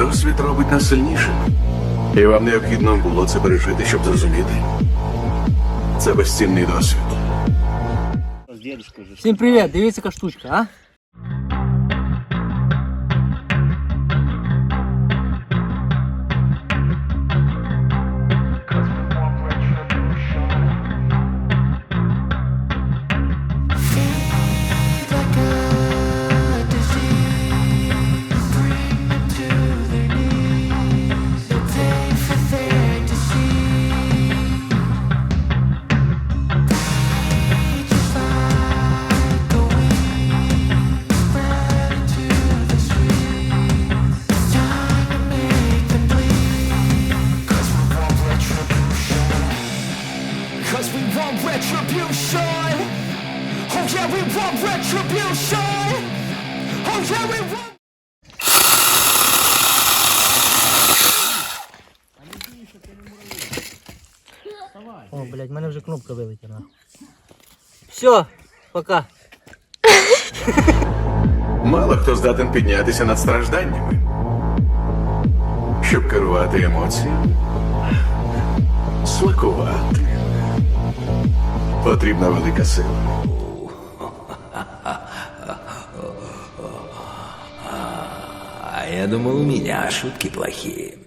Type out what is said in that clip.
Досвід робить нас сильнішим. І вам необхідно було це пережити, щоб зрозуміти. Це безцінний досвід. Всім привіт, дивіться яка штучка, а? want retribution. Oh yeah, we want retribution. Oh yeah, we want. О, блядь, в мене вже кнопка вилетіла. Все, пока. Мало хто здатен піднятися над стражданнями. Щоб керувати емоціями. Смакувати. Потрібна велика сила. А я думал, у меня шутки плохие.